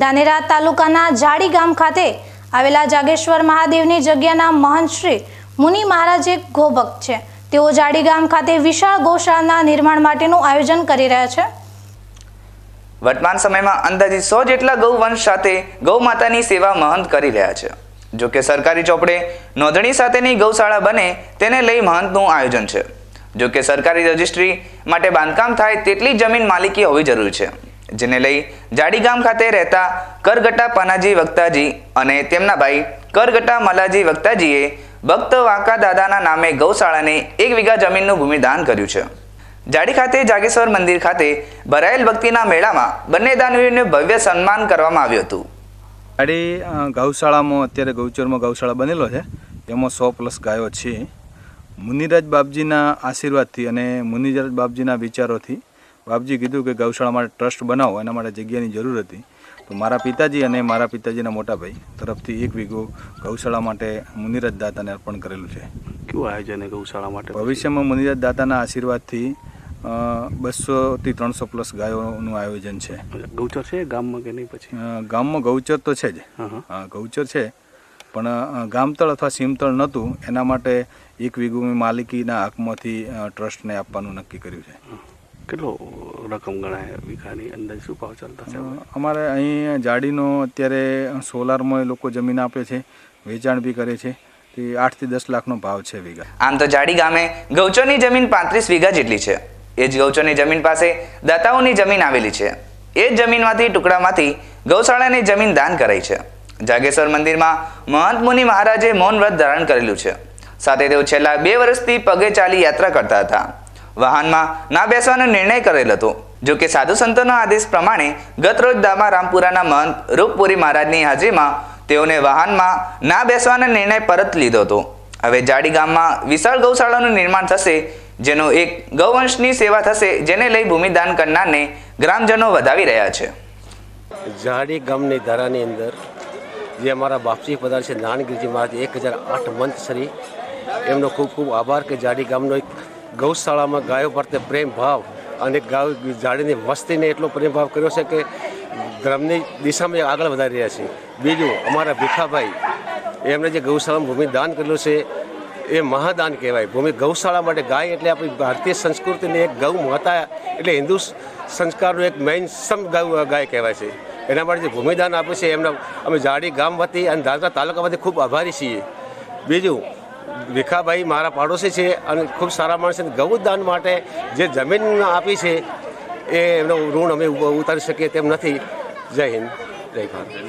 ધાનેરા તાલુકાના જાડી ગામ ખાતે આવેલા જાગેશ્વર મહાદેવની જગ્યાના મહંત મુનિ મહારાજ એક ગોભક્ત છે. તેઓ જાડી ગામ ખાતે વિશાળ ગૌશાળાના નિર્માણ માટેનું આયોજન કરી રહ્યા છે. વર્તમાન સમયમાં અંદાજે સો જેટલા ગૌવંશ સાથે ગૌ માતાની સેવા મહંત કરી રહ્યા છે. જો કે સરકારી ચોપડે નોંધણી સાથેની ગૌશાળા બને તેને લઈ મહંતનું આયોજન છે. જો કે સરકારી રજિસ્ટ્રી માટે બાંધકામ થાય તેટલી જમીન માલિકી હોવી જરૂરી છે. જેને લઈ જાડી ગામ ખાતે રહેતા કરગટા પનાજી વક્તાજી અને તેમના ભાઈ કરગટા મલાજી વક્તાજીએ ભક્ત વાંકા દાદાના નામે ગૌશાળાને એક વીઘા જમીનનું ભૂમિદાન કર્યું છે. જાડી ખાતે જાગેશ્વર મંદિર ખાતે ભરાયેલ ભક્તિના મેળામાં બંને દાનવીરને ભવ્ય સન્માન કરવામાં આવ્યું હતું. જાડી ગૌશાળામાં અત્યારે ગૌચરમાં ગૌશાળા બનેલો છે. એમાં સો પ્લસ ગાયો છે. મુનિરાજ બાપજીના આશીર્વાદથી અને મુનિરાજ બાપજીના વિચારોથી બાપજી કીધું કે ગૌશાળા માટે ટ્રસ્ટ બનાવો એના માટે જગ્યાની જરૂર હતી. તો મારા પિતાજી અને મારા પિતાજીના મોટા ભાઈ તરફથી એક વીઘો ગૌશાળા માટે મુનિરાજ દાતાને અર્પણ કરેલું છે. કેવું આયોજન ગૌશાળા માટે? ભવિષ્યમાં મુનિરાજ દાતાના આશીર્વાદથી બસોથી ત્રણસો પ્લસ ગાયોનું આયોજન છે. ગૌચર છે ગામમાં કે નહીં પછી? ગામમાં ગૌચર તો છે જ. ગૌચર છે. પણ ગામતળ અથવા સીમતળ નહોતું. એના માટે એક વીઘુની માલિકીના હકમાંથી ટ્રસ્ટને આપવાનું નક્કી કર્યું છે. કેટલો રકમ ગણાય વીઘાની? અંદર શું ભાવ ચાલતા છે અમારે અહીં જાડીનો અત્યારે સોલારમાં એ લોકો જમીન આપે છે વેચાણ બી કરે છે. તે આઠથી દસ લાખનો ભાવ છે વીઘા. આમ તો જાડી ગામે ગૌચરની જમીન પાંત્રીસ વીઘા જેટલી છે. એ જ ગૌચરની જમીન પાસે દાતાઓની જમીન આવેલી છે. એ જ જમીનમાંથી ટુકડામાંથી ગૌશાળાની જમીન દાન કરાઈ છે. જાગેશ્વર મંદિરમાં મહંત મુનિ મહારાજે મૌન વ્રત ધારણ કરેલું છે. સાથે તેઓ છેલ્લા બે વર્ષથી પગે ચાલી યાત્રા કરતા હતા. વાહનમાં ના બેસવાનો નિર્ણય કરેલ હતો. જો કે સાધુ સંતોના આદેશ પ્રમાણે ગત રોજ દામા રામપુરાના મહંત રૂપપુરી મહારાજની હાજરીમાં તેઓને વાહનમાં ના બેસવાનો નિર્ણય પરત લીધો હતો. હવે જાડી ગામમાં વિશાળ ગૌશાળાનું નિર્માણ થશે, જેનો એક ગૌવંશની સેવા થશે, જેને લઈ ભૂમિદાન કરનારને ગ્રામજનો વધાવી રહ્યા છે. જાડી ગામની ધારાની અંદર જે અમારા બાપજી પધાર છે નાનગીરજી મહારાજ, એક હજાર આઠ શ્રી, એમનો ખૂબ ખૂબ આભાર કે જાડી ગામનો એક ગૌશાળામાં ગાયો પ્રત્યે પ્રેમ ભાવ અને ગાય જાડીની વસ્તીને એટલો પ્રેમ ભાવ કર્યો છે કે ધર્મની દિશામાં આગળ વધારી રહ્યા છે. બીજું, અમારા ભીખાભાઈ, એમણે જે ગૌશાળામાં ભૂમિ દાન કરેલું છે, એ મહાદાન કહેવાય. ભૂમિ ગૌશાળા માટે ગાય એટલે આપણી ભારતીય સંસ્કૃતિની એક ગૌ માતા એટલે હિન્દુ સંસ્કારનું એક મેઇન સમ ગૌ ગાય કહેવાય છે. એના માટે જે ભૂમિદાન આપ્યું છે, એમના અમે જાડી ગામ વતી અને દાદરા તાલુકા વતી ખૂબ આભારી છીએ. બીજું ભીખાભાઈ મારા પાડોશી છે અને ખૂબ સારા માણસ છે. ગૌદાન માટે જે જમીન આપી છે, એ એમનો ઋણ અમે ઉતારી શકીએ તેમ નથી. જય હિન્દ. જય ભારત.